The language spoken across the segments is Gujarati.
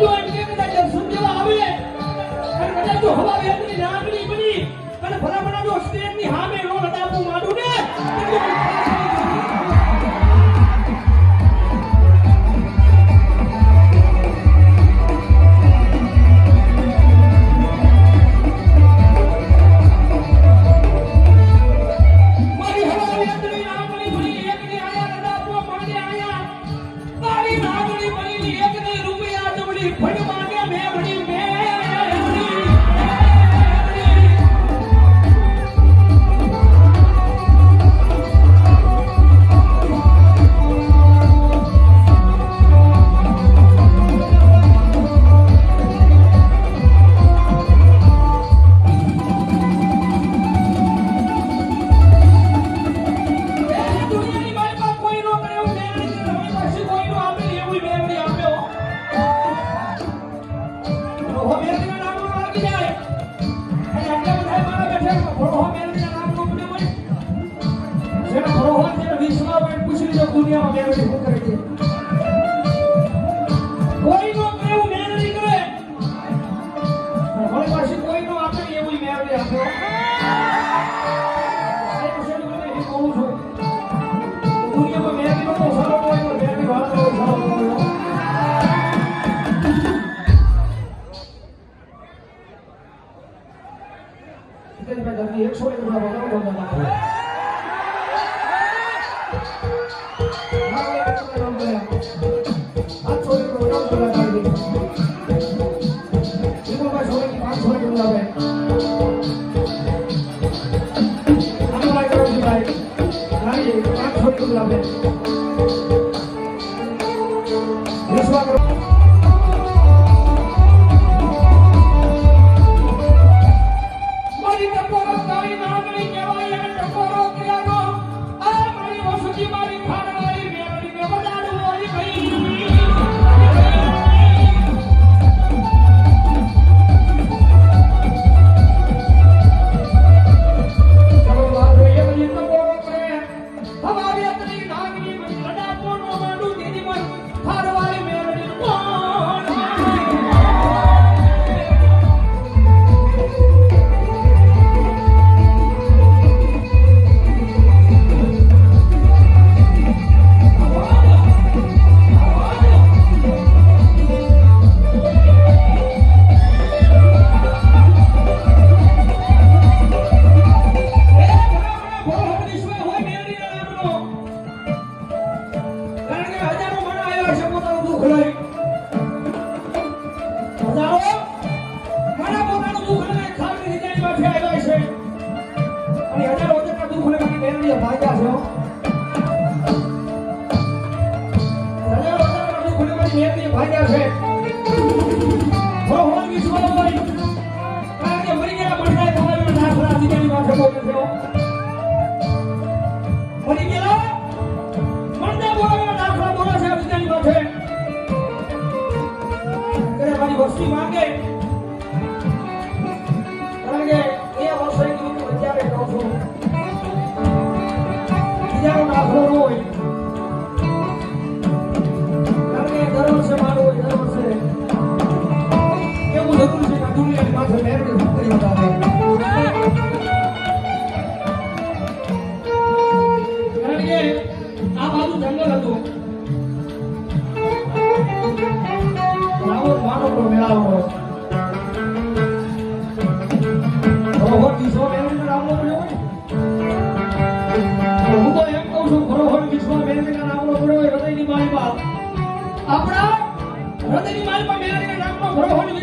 जो अटके बेटा जब सुन के आवे अरे बेटा जो हवा बेटा રોહન છે વિશ્વમાં પણ દુનિયામાં મેળો છે, શું કરે પાછી કોઈનો આપણે એવું નહીં મેળ નહીં તો સારો હોય તો મેળ એકસો એક રૂપિયા Thanks for coming up. હજારો માણસ આવ્યો હશે પોતાનું દુઃખ લઈ. હજારો? મારા પોતાનું દુઃખ લઈને ખાલી રિઝાઇનમાંથી આવ્યો છે. અને હજારો હજારના દુઃખ લઈને ભાગ્યા છે Obrigado,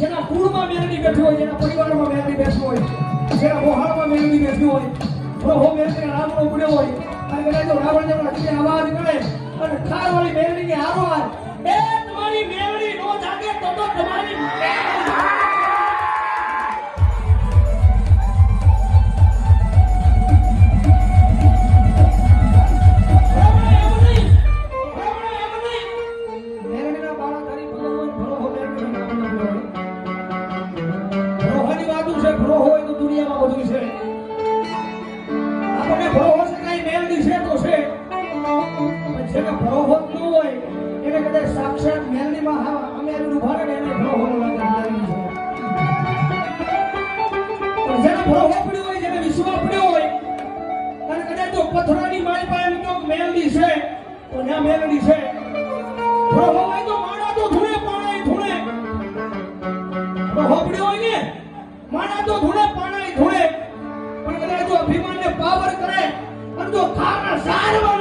જેના કુળમાં મેલડી બેઠી હોય, જેના પરિવારમાં મેલડી બેઠી હોય, જેના મોહાળમાં મેલડી બેઠી હોય, પ્રભુ મેલડી રામનો ઉડ્યો હોય, અને રાવણ જેવા આવાજ કરે અને ઠાર આપણને ભરોહો છે કઈ મેલડી છે. તો છે જેને ભરોહો ન હોય, એને કદાચ સાક્ષાત મેલડીમાં હા અમે એને ઊભા રહે ન હોય, જેને વિશ્વાસ પડ્યો હોય, અને કદાચ જો પથરાની મારી પાસે મેલડી છે, તો ત્યાં મેલડી છે. Sarava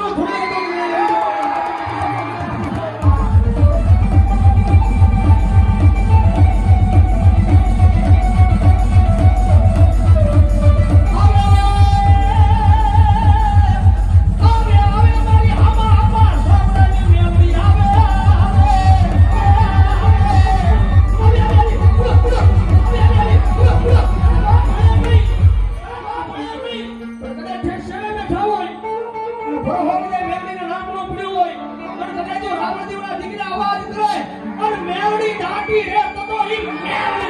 Pireta do Olimpo.